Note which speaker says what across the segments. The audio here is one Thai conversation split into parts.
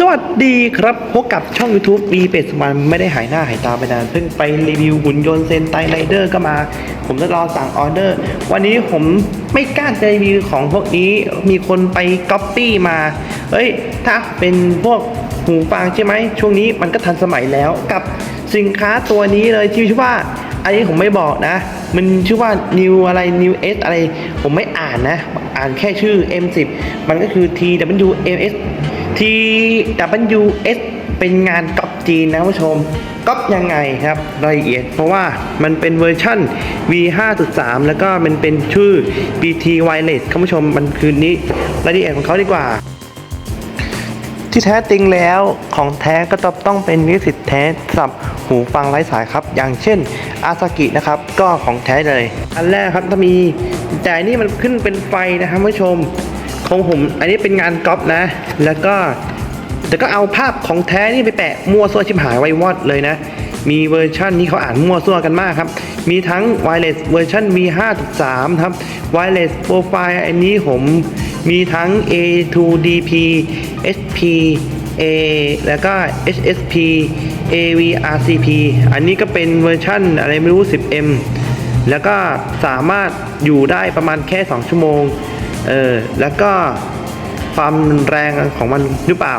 Speaker 1: สวัสดีครับ พบกับช่อง YouTube มีเป็ดสมันไม่ได้หายหน้าหายตาไปนาน เพิ่งไปรีวิวหุ่นยนต์เซนไตไรเดอร์ก็มา ผมจะรอสั่งออเดอร์ วันนี้ผมไม่กล้าจะรีวิวของพวกนี้มีคนไปก๊อปปี้มาเฮ้ย ถ้าเป็นพวกหูฟังใช่ไหม ช่วงนี้มันก็ทันสมัยแล้วกับสินค้าตัวนี้เลยที่ชื่อว่า อันนี้ผมไม่บอกนะ มันชื่อว่า New อะไร New S อะไร ผมไม่อ่านนะ อ่านแค่ชื่อ M10 มันก็คือ TWMS TWS เป็นงานก๊อปจีนนะผู้ชมก๊อปยังไงครับรายละเอียด เพราะว่ามันเป็นเวอร์ชั่น V5.3 แล้วก็มันเป็นชื่อ BT Wireless คุณผู้ชมมันคือนี้รายละเอียดของเขาดีกว่า ที่แท้จริงแล้วของแท้ก็จะต้องเป็นวิสิตแท้สับหูฟังไร้สายครับ อย่างเช่นอาซากินะครับก็ของแท้เลย อันแรกครับถ้ามีแต่นนี่มันขึ้นเป็นไฟนะครับผู้ชม ของผมอันนี้เป็นงานก๊อปนะ แล้วก็แต่ก็เอาภาพของแท้นี่ไปแปะมั่วซั่วชิบหายไว้วอดเลยนะ มีเวอร์ชันนี้เขาอ่านมั่วซั่วกันมากครับ มีทั้ง wireless เวอร์ชัน V5.3 ครับ wireless profile อันนี้ผมมีทั้ง A2DP SP A แล้วก็ HSP AVRCP อันนี้ก็เป็นเวอร์ชันอะไรไม่รู้ 10M แล้วก็สามารถอยู่ได้ประมาณแค่ 2 ชั่วโมง เออ แล้วก็ความแรงของมันหรือเปล่า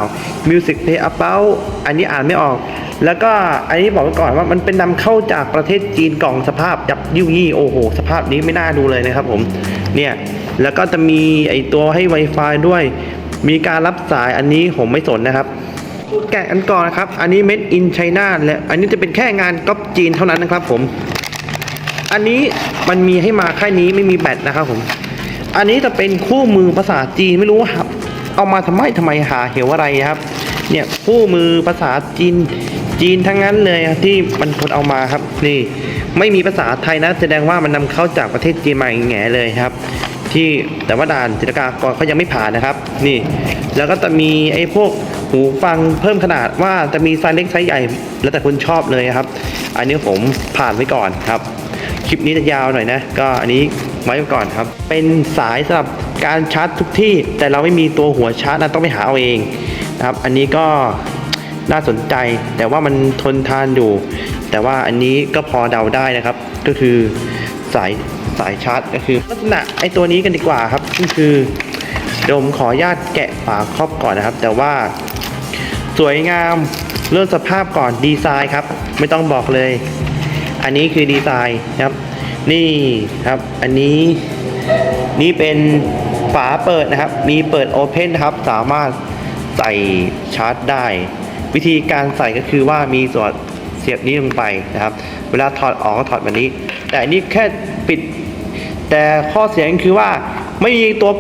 Speaker 1: Music Play About อันนี้อ่านไม่ออก แล้วก็อันนี้บอกไว้ก่อนว่ามันเป็นนำเข้าจากประเทศจีนกล่องสภาพยับยิ่วยี่โอ้โห สภาพนี้ไม่น่าดูเลยนะครับผม เนี่ย แล้วก็จะมีไอตัวให้ Wi-Fi ด้วย มีการรับสายอันนี้ผมไม่สนนะครับ แกะอันก่อนนะครับ อันนี้ Made in China และอันนี้จะเป็นแค่งานก๊อปจีนเท่านั้นนะครับผม อันนี้มันมีให้มาแค่นี้ไม่มีแบตนะครับผม อันนี้จะเป็นคู่มือภาษาจีนไม่รู้ว่าครับ เอามาทำไมทำไมหาเหวอะไรครับ เนี่ยคู่มือภาษาจีนจีนทั้งนั้นเลยครับที่มันคนเอามาครับ นี่ไม่มีภาษาไทยนะ แสดงว่ามันนำเข้าจากประเทศจีนมาแง่เลยครับ ที่แต่ว่าด่านจิตรกากรเขายังไม่ผ่านนะครับ นี่ แล้วก็จะมีไอ้พวกหูฟังเพิ่มขนาดว่าจะมีไซส์เล็กไซส์ใหญ่แล้วแต่คุณชอบเลยครับ อันนี้ผมผ่านไว้ก่อนครับ คลิปนี้จะยาวหน่อยนะ ก็อันนี้ ไว้ก่อนครับ เป็นสายสำหรับการชาร์จทุกที่ แต่เราไม่มีตัวหัวชาร์จนะต้องไปหาเอาเองนะครับ อันนี้ก็น่าสนใจแต่ว่ามันทนทานอยู่ แต่ว่าอันนี้ก็พอเดาได้นะครับ ก็คือสายสายชาร์จก็คือลักษณะไอ้ตัวนี้กันดีกว่าครับก็คือเดี๋ยวผมขออนุญาตแกะฝาครอบก่อนนะครับ แต่ว่าสวยงามเรื่องสภาพก่อนดีไซน์ครับ ไม่ต้องบอกเลย อันนี้คือดีไซน์นะครับ นี่ครับอันนี้นี่เป็นฝาเปิดนะครับ มีเปิดโอเพนครับ สามารถใส่ชาร์จได้ วิธีการใส่ก็คือว่ามีส่วนเสียบนี้ลงไปนะครับ เวลาถอดออกก็ถอดแบบนี้ แต่อันนี้แค่ปิด แต่ข้อเสียก็คือว่าไม่มีตัว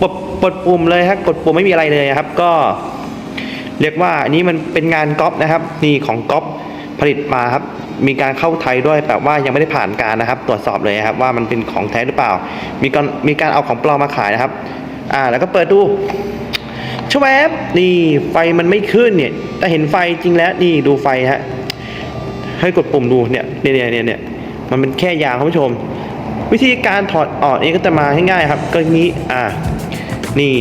Speaker 1: ปลดปลดปุ่มเลยครับกดปุ่มไม่มีอะไรเลยครับ ก็ เรียกว่าอันนี้มันเป็นงานก๊อปนะครับ นี่ของก๊อปผลิตมาครับ มีการเข้าไทยด้วยแต่ว่ายังไม่ได้ผ่านการนะครับ ตรวจสอบเลยครับว่ามันเป็นของแท้หรือเปล่า มีการมีการเอาของปลอมมาขายนะครับ อ่า แล้วก็เปิดดูชวบนี่ไฟมันไม่ขึ้นเนี่ยแต่เห็นไฟจริงแล้วนี่ดูไฟฮะให้กดปุ่มดูเนี่ยเนี่ยเนี่ยเนี่ยมันเป็นแค่ยางคุณผู้ชม วิธีการถอดออกนี่ก็จะมาง่ายๆครับ ก็นี้อ่า นี่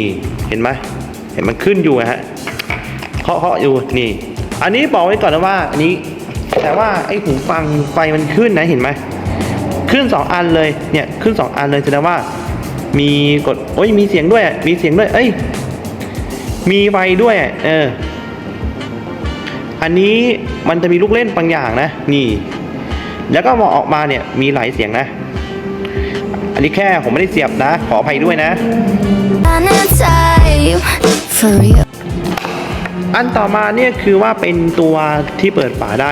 Speaker 1: เห็นไหมเห็นมันขึ้นอยู่ฮะเคาะเคาะอยู่นี่ อันนี้บอกไว้ก่อนนะว่าอันนี้ แต่ว่าไอ้หูฟังไฟมันขึ้นนะเห็นไหมขึ้นสองอันเลยเนี่ยขึ้นสองอันเลยแสดงว่ามีกดโอ้ยมีเสียงด้วยมีเสียงด้วย เอ้ยมีไฟด้วยเอออันนี้มันจะมีลูกเล่นบางอย่างนะ นี่ แล้วก็มองออกมาเนี่ยมีหลายเสียงนะ อันนี้แค่ผมไม่ได้เสียบนะ ขออภัยด้วยนะ อันต่อมาเนี่ยคือว่าเป็นตัวที่เปิดฝาได้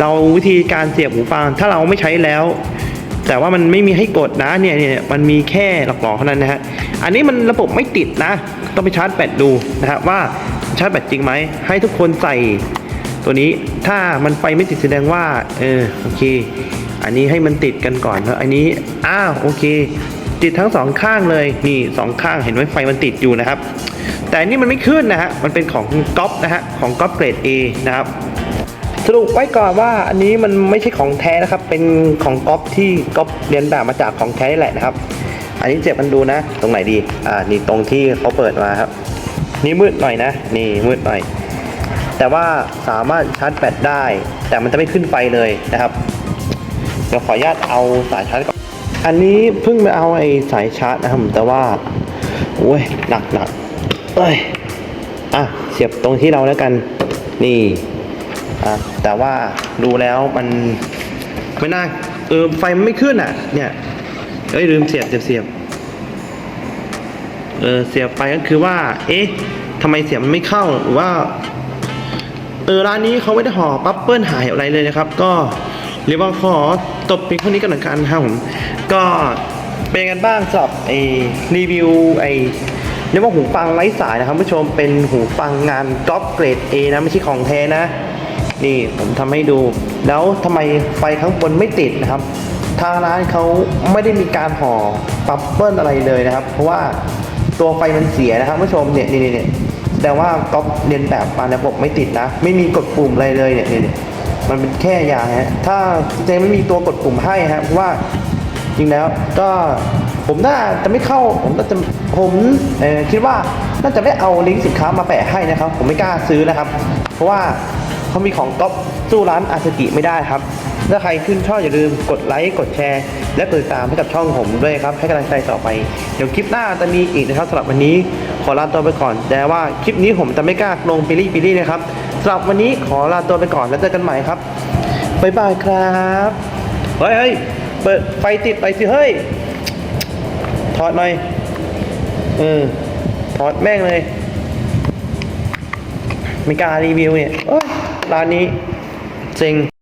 Speaker 1: เราวิธีการเสียบหูฟัง ถ้าเราไม่ใช้แล้ว แต่ว่ามันไม่มีให้กดนะเนี่ยเนี่ยมันมีแค่หลอกๆเท่านั้นนะฮะอันนี้มันระบบไม่ติดนะ ต้องไปชาร์จแบตดูนะฮะว่าชาร์จแบตจริงไหมให้ทุกคนใส่ตัวนี้ถ้ามันไฟไม่ติดแสดงว่าเออโอเค อันนี้ให้มันติดกันก่อนแล้วอันนี้อ้าวโอเค ติดทั้งสองข้างเลยนี่สองข้างเห็นไหมไฟมันติดอยู่นะครับ แต่นนี่มันไม่ขึ้นนะฮะมันเป็นของก๊อปนะฮะของก๊อปเกรด A นะครับ สรุปไว้ก่อนว่าอันนี้มันไม่ใช่ของแท้นะครับ เป็นของก๊อปที่ก๊อปเรียนแบบมาจากของแท้นี่แหละนะครับ อันนี้เจ็บมันดูนะ ตรงไหนดี อ่า นี่ตรงที่เขาเปิดมาครับ นี่มืดหน่อยนะ นี่มืดหน่อย แต่ว่าสามารถชาร์จแบตได้ แต่มันจะไม่ขึ้นไฟเลยนะครับ เดี๋ยวขออนุญาตเอาสายชาร์จก่อน อันนี้เพิ่งไปเอาไอ้สายชาร์จนะครับ แต่ว่า โอ้ย หนักหนักเอ้ย อะ เสียบตรงที่เราแล้วกัน นี่ แต่ว่าดูแล้วมันไม่น่าเออไฟมันไม่ขึ้นอะ เนี่ยเอ้ยลืมเสียบเสียบเสียบเออเสียบไปก็คือว่า เอ๊ะทำไมเสียบมันไม่เข้าหรือว่า เออร้านนี้เขาไม่ได้ห่อปั๊บเปิ้ลหายอะไรเลยนะครับ ก็เรียกว่าขอตบเพียงเท่านี้กันหน่อยกันนะครับผมก็เป็นกันบ้างสำหรับไอ้รีวิวไอ้เรียกว่าหูฟังไร้สายนะครับผู้ชมเป็นหูฟังงานก๊อปเกรด A นะไม่ใช่ของแท้นะ นี่ผมทำให้ดู แล้วทำไมไฟข้างบนไม่ติดนะครับ ทางร้านเขาไม่ได้มีการห่อปั๊บเปิ้ลอะไรเลยนะครับ เพราะว่าตัวไฟมันเสียนะครับผู้ชมเนี่ยนี่นี่เนี่ยแต่ว่าก๊อปเรียนแบบมาระบบไม่ติดนะ ไม่มีกดปุ่มอะไรเลยเนี่ยนี่เนี่ยมันเป็นแค่ยางฮะถ้าเจไม่มีตัวกดปุ่มให้ฮะเพราะว่าจริงแล้วก็ผมน่าจะไม่เข้า ผมน่าจะผมคิดว่าน่าจะไม่เอาลิงก์สินค้ามาแปะให้นะครับ ผมไม่กล้าซื้อนะครับ เพราะว่า เขามีของก๊อปสู้ร้านอาสกิไม่ได้ครับ ถ้าใครขึ้นชอบอย่าลืมกดไลค์กดแชร์ และกดติดตามให้กับช่องผมด้วยครับ ให้กำลังใจต่อไป เดี๋ยวคลิปหน้าจะมีอีกนะครับสำหรับวันนี้ขอลาตัวไปก่อน แต่ว่าคลิปนี้ผมจะไม่กล้าลงปิลี่ปิลี่นะครับสำหรับวันนี้ขอลาตัวไปก่อนแล้วเจอกันใหม่ครับบ๊ายบายครับเฮ้ยเฮ้ยเปิดไฟติดไปสิเฮ้ยถอดหน่อยเออถอดแม่งเลย ไม่กล้ารีวิวเนี่ย ร้านนี้เซ็ง